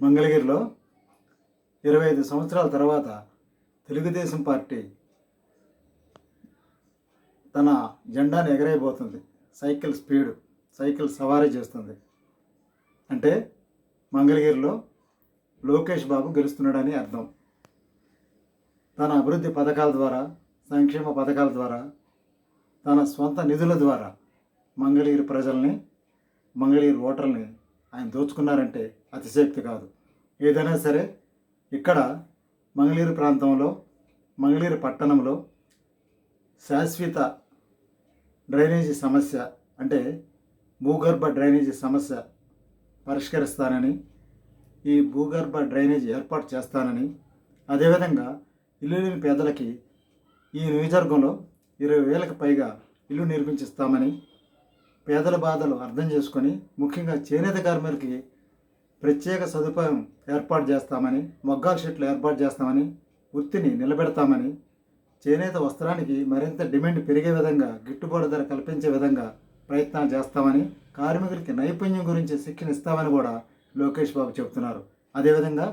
మంగళగిరిలో ఇరవై ఐదు సంవత్సరాల తర్వాత తెలుగుదేశం పార్టీ తన జెండాను ఎగరేయబోతుంది. సైకిల్ స్పీడ్ సైకిల్ సవారీ చేస్తుంది. అంటే మంగళగిరిలో లోకేష్ బాబు గెలుస్తున్నాడని అర్థం. తన అభివృద్ధి పథకాల ద్వారా సంక్షేమ పథకాల ద్వారా తన సొంత నిధుల ద్వారా మంగళగిరి ప్రజల్ని మంగళగిరి ఓటర్ని ఆయన దోచుకున్నారంటే అతిశక్తి కాదు. ఏదైనా సరే ఇక్కడ మంగళీరు ప్రాంతంలో మంగళీరు పట్టణంలో శాశ్వత డ్రైనేజీ సమస్య అంటే భూగర్భ డ్రైనేజీ సమస్య పరిష్కరిస్తానని ఈ భూగర్భ డ్రైనేజీ ఏర్పాటు చేస్తానని అదేవిధంగా ఇల్లు లేని పేదలకి ఈ నియోజకవర్గంలో ఇరవై వేలకు పైగా ఇల్లు నిర్మించిస్తామని పేదల బాధలు అర్థం చేసుకొని ముఖ్యంగా చేనేత కార్మికులకి ప్రత్యేక సదుపాయం ఏర్పాటు చేస్తామని మొగ్గాల షెట్లు ఏర్పాటు చేస్తామని వృత్తిని నిలబెడతామని చేనేత వస్త్రానికి మరింత డిమాండ్ పెరిగే విధంగా గిట్టుబాటు ధర కల్పించే విధంగా ప్రయత్నాలు చేస్తామని కార్మికులకి నైపుణ్యం గురించి శిక్షణ ఇస్తామని కూడా లోకేష్ బాబు చెబుతున్నారు. అదేవిధంగా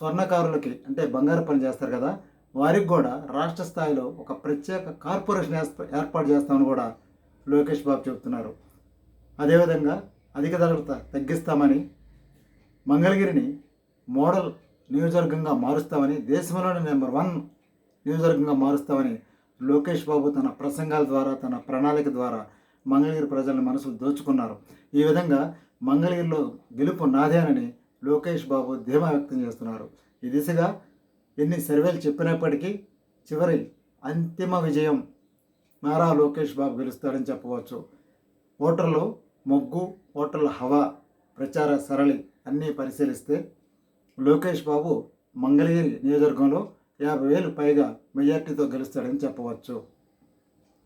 స్వర్ణకారులకి అంటే బంగారు పని చేస్తారు కదా వారికి కూడా రాష్ట్ర స్థాయిలో ఒక ప్రత్యేక కార్పొరేషన్ ఏర్పాటు చేస్తామని కూడా లోకేష్ బాబు చెబుతున్నారు. అదేవిధంగా అధిక ధరలు త- తగ్గిస్తామని మంగళగిరిని మోడల్ నియోజకవర్గంగా మారుస్తామని దేశంలోని నెంబర్ వన్ నియోజకవర్గంగా మారుస్తామని లోకేష్ బాబు తన ప్రసంగాల ద్వారా తన ప్రణాళిక ద్వారా మంగళగిరి ప్రజల మనసులు దోచుకున్నారు. ఈ విధంగా మంగళగిరిలో గెలుపు నాదేనని లోకేష్ బాబు ధీమా వ్యక్తం చేస్తున్నారు. ఈ దిశగా ఎన్ని సర్వేలు చెప్పినప్పటికీ చివరి అంతిమ విజయం నారా లోకేష్ బాబు గెలుస్తాడని చెప్పవచ్చు. ఓటర్లు మొగ్గు ఓటర్ల హవా ప్రచార సరళి అన్నీ పరిశీలిస్తే లోకేష్ బాబు మంగళగిరి నియోజకవర్గంలో యాభై వేలు పైగా మెజార్టీతో గెలుస్తాడని చెప్పవచ్చు.